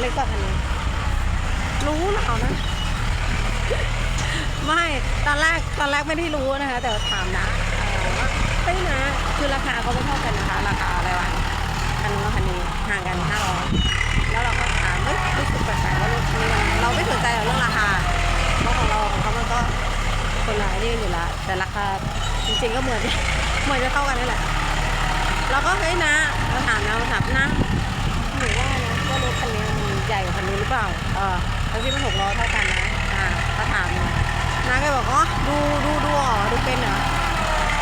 เล็กกว่าคันนี้ รู้หรือเปล่านะ ไม่ ตอนแรกตอนแรกไม่ได้รู้นะคะ แต่ถามนะเออว่าเฮ้ยนะ คือราคาก็ไม่เท่ากันนะคะ ราคาอะไรวะคันนู้นกับคันนี้ห่างกันห้าร้อยแล้วเราก็ถามเฮ้ยรู้สึกแปลกๆว่ารถนี้มันเราไม่สนใจเรื่องราคาเพราะของเราของเขามันก็คนละนี่อยู่ล้วแต่ราคาจริงๆก็เหมือนเหมือนจะเท่ากันนี่แหละเราก็เฮ้ยนะเราถามนะเราถามนะหนูว่านะว่ารถคันนี้ ใหญ่กว่าคันนี้หรือเปล่า เออแล้วที่มันหกล้อเท่ากันนะ อ่าก็ถามนะน้าก็บอกอ๋อดูดูดูอ๋อดูเป็นเหรอ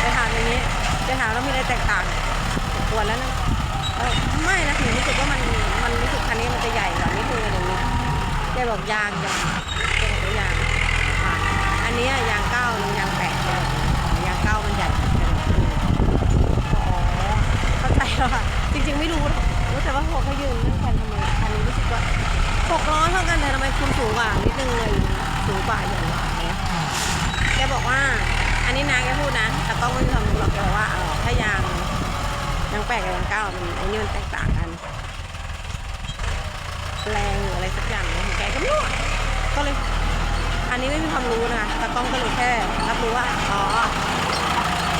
จะถามอย่างนี้จะถามแล้วมีอะไรแตกต่างสมควรแล้วนะเออไม่นะหนูรู้สึกว่ามันมันรู้สึกคันนี้มันจะใหญ่กว่านิดนึงอะไรอย่างเงี้ยแกบอกยางยางแกบอกว่ายางอ่าอันเนี้ยยางเก้านึงยางแปดแกบอกอ๋อยางเก้ามันใหญ่แกบอกอืมอ๋อเข้าใจแล้วค่ะจริงๆไม่รู้หรอกรู้ แต่ว่าพอเขายืนนั่งกันทำไมคันนี้รู้สึกว่าหกล้อเท่ากันแต่ทำไมคุณสูงกว่านิดนึงเลยสูงกว่าใหญ่กว่าอย่างเงี้ยแกบอกว่า อันนี้นาแกพูดนะแต่ต้องไม่ทำหรอกแกบอกว่าเออถ้ายางยางแปดกับยางเก้ามันไอ้นี่มันแตกต่างกันแรงหรืออะไรสักอย่างเนี่ยของแกก็ไม่รู้ก็เลย อันนี้ไม่มีความรู้นะแต่กล้องก็รู้แค่รับรู้ว่าอ๋อ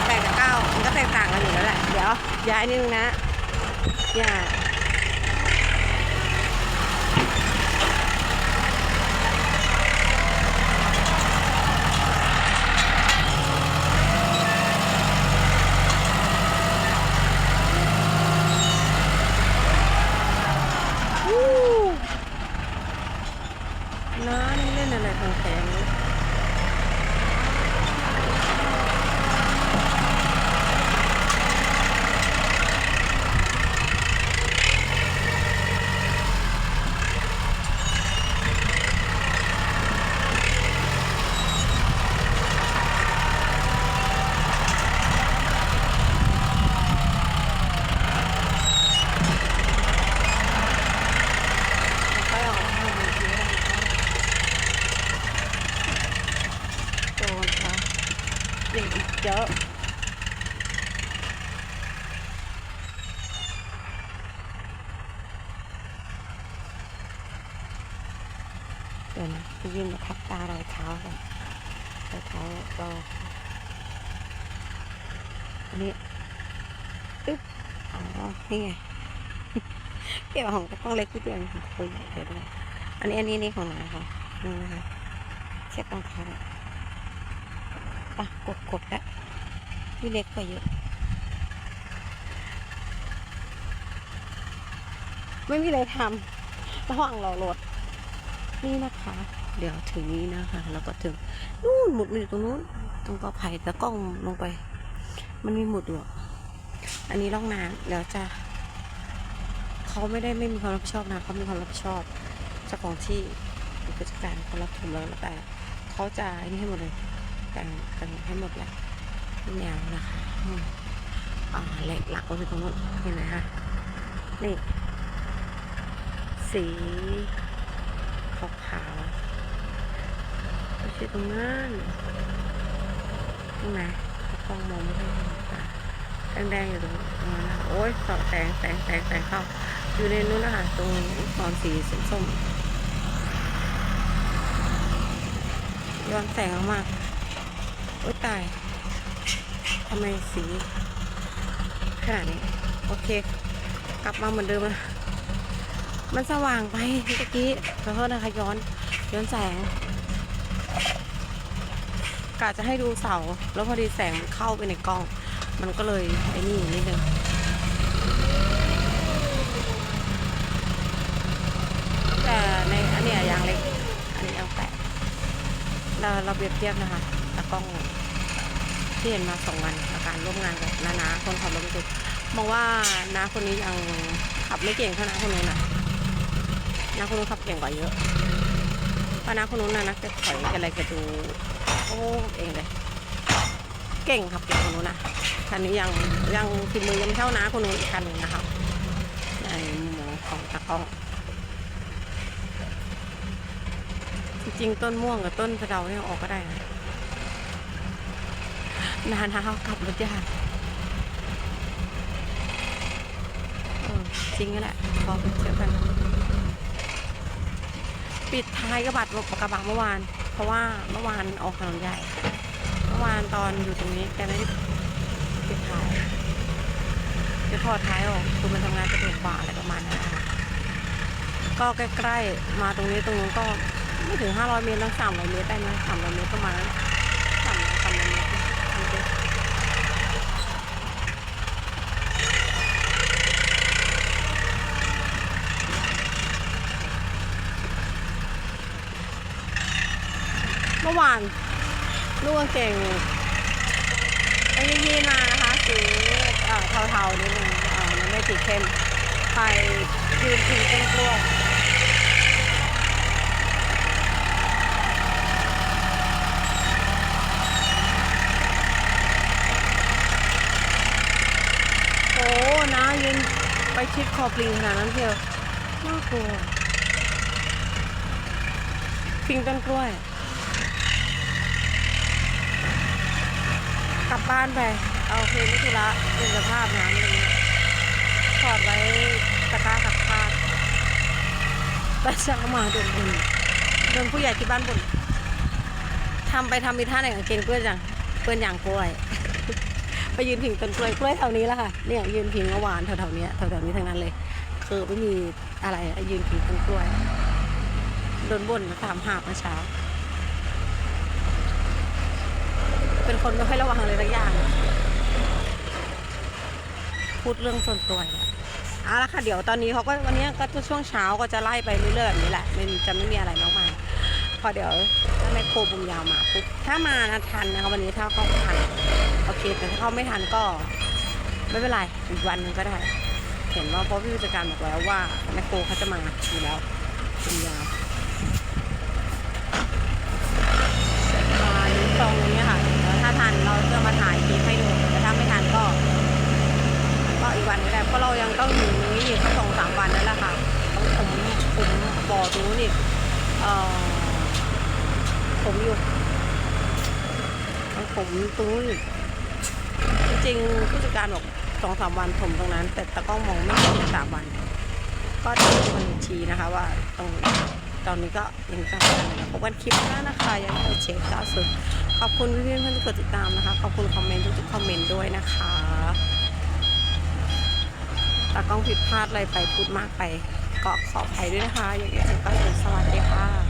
แปดกับเก้ามันก็แตกต่างกันอยู่แล้วแหละเดี๋ยวย้ายนิดนึงนะอย่าวู้น้านี่เล่นอะไรของแข็งๆ ก็ออกมาดูทีแล้วโดนค่ะ เด็กอีกเยอะเดี๋ยวนะไปยืนมาทับตารอยเท้าก่อนรอยเท้าราอันนี้อึ๊บอ๋อนี่ไงเกี่ยวของกล้องเล็กที่เดียวของคุยเดี๋ยวด้วยอันนี้อันนี้นี่ของหนูค่ะนี่นะคะเช็ดรองเท้า เนี่ยอะกดกดแล้วนี่เล็กกว่าเยอะ ไม่มีอะไรทำระหว่างรอรถ นี่นะคะ เดี๋ยวถึงนี้นะคะ แล้วก็ถึง นู่นหมุดมันอยู่ตรงนู้น ตรงกอไผ่แล้วกล้องลงไป มันมีหมุดอยู่อะอันนี้ร่องน้ำเดี๋ยวจะเขาไม่ได้ไม่มีความรับผิดชอบนะเขามีความรับผิดชอบเจ้าของที่ผู้จัดการเขารับถมแล้วแต่เขาจะนี่ให้หมดเลย แต่งแต่งให้หมดแหละแนวนะคะอืมอ่าเหล็กหลักก็คือตรงนู้นเห็นไหมคะนี่ สีขาวขาวๆไม่ใช่ตรงนั้นตรงไหนกล้องมองไม่ค่อยเห็นตาแดงๆอยู่ตรงนั้นนะโอ้ยสอแสงแสงแสงแสงเข้าอยู่ในนู้นนะคะตรงตอนสีส้มๆย้อนแสงมาโอ้ยตายทำไมสีขนาดนี้ โอเค กลับมาเหมือนเดิมนะมันสว่างไปเมื่อกี้ขอโทษนะคะย้อน ย้อนแสงกะจะให้ดูเสา แล้วพอดีแสงมันเข้าไปในกล้อง มันก็เลยไอ้นี่นิดนึงแต่ในอันเนี้ยยางเล็ก อันนี้ยางแปดเราเราเปรียบเทียบนะคะตากล้อง ที่เห็นมาสองวันกับการร่วมงานกับนานาคนขับรถบรรทุกมองว่าน้าคนนี้ยังขับไม่เก่งเท่าน้าคนนู้นนะน้าคนนู้นขับเก่งกว่าเยอะเพราะน้าคนนู้นนะนักจะถอยอะไรก็ดูโอ้เองเลย เก่งครับเก่งคนนู้นนะคันนี้ยังยังฝีมือยังเท่าน้าคนนู้นอีกคันหนึ่งนะครับในมุมอของตากล้องจริงต้นม่วงกับต้นสะเดาเนี่ยออกก็ได้นะ นานนะเขากลับรถยากเออจริงนั่นแหละพอไปเจอกัน ปิดท้ายกระบะกระบะเมื่อวาน เพราะว่าเมื่อวานออกถนนใหญ่ เมื่อวานตอนอยู่ตรงนี้แกไม่ได้ปิดท้ายจะถอดท้ายออกคือมันทำงานสะดวกกว่าอะไรประมาณนั้นก็ใกล้ๆมาตรงนี้ตรงนู้นก็ไม่ถึง 500 เมตรตั้ง300 เมตรได้ไหม300 เมตรประมาณนั้น300 300เมตรดูดิ เมื่อวานลูกกางเก่งไอ้ยีนมานะคะสีเทาๆนิดนึงอ่อมันไม่สีเข้มไปยืนถึงต้นกล้วย โอ้นะยืนไป ชิดคอปลิงขนาดนั้นเชียวน่ากลัวปิงต้นกล้วย กลับบ้านไป เอาเพลงมิถุระเป็นสภาพน้ำนี้ถอดไว้ตะกร้าขับคาดแต่เช้ามาโดนบุญโดนผู้ใหญ่ที่บ้านบุญทำไปทำมีท่าไหนกับเกงกล้วยจังเปื้อนอย่างกล้วย ไปยืนผิงต้นกล้วยกล้วยแถวนี้แหละค่ะเนี่ยยืนผิงเมื่อวานแถวๆนี้แถวๆนี้ทั้งนั้นเลย คือไม่มีอะไรยืนผิงต้นกล้วยโดนบ่นตามหาบเมื่อเช้า เป็นคนไม่ค่อยระวังอะไรสักอย่าง พูดเรื่องส่วนตัวเนี่ยเอาละค่ะเดี๋ยวตอนนี้เขาก็วันนี้ก็ช่วงเช้าก็จะไล่ไปเรื่อยๆแบบนี้แหละไม่จะไม่มีอะไรมากมาย พอเดี๋ยวถ้าแม่โคบุมยาวมาปุ๊บถ้ามานะทันนะคะวันนี้ถ้าเขาทันโอเค แต่ถ้าเขาไม่ทันก็ ไม่เป็นไรอีกวันหนึงก็ได้ เห็นว่าเพราะพี่ผู้จัดการบอกแล้วว่าแม่โคเขาจะมาอยู่แล้วบุมยาวมานิ้วตรงนี้ค่ะแล้วถ้าทันเราจะมาถ่ายคลิปให้ดูแต่ถ้าไม่ทันก็ ก็อีกวันก็ได้เพราะเรายังต้องอยู่นี้อีกสองสามวันนั่นแหละค่ะต้องผมผมบ่อตรงนู้นอีกเอ่อ ผมอยู่ต้องผมตรงนู้นอีกจริงๆผู้จัดการบอกสองสามวันผมตรงนั้น แต่ตะกล้องมองไม่เห็นสามวัน ก็จะเป็นคนชี้นะคะว่าตรงตอนนี้ก็ยังต้องการนะพบกันคลิปหน้านะคะยังไม่เช็คล่าสุด ขอบคุณพี่ๆเพื่อนๆที่กดติดตามนะคะ ขอบคุณคอมเมนต์ทุกๆคอมเมนต์ด้วยนะคะตากล้องผิดพลาดอะไรไปพูดมากไปก็ขออภัยด้วยนะคะ อย่างนี้ก็สวัสดีค่ะ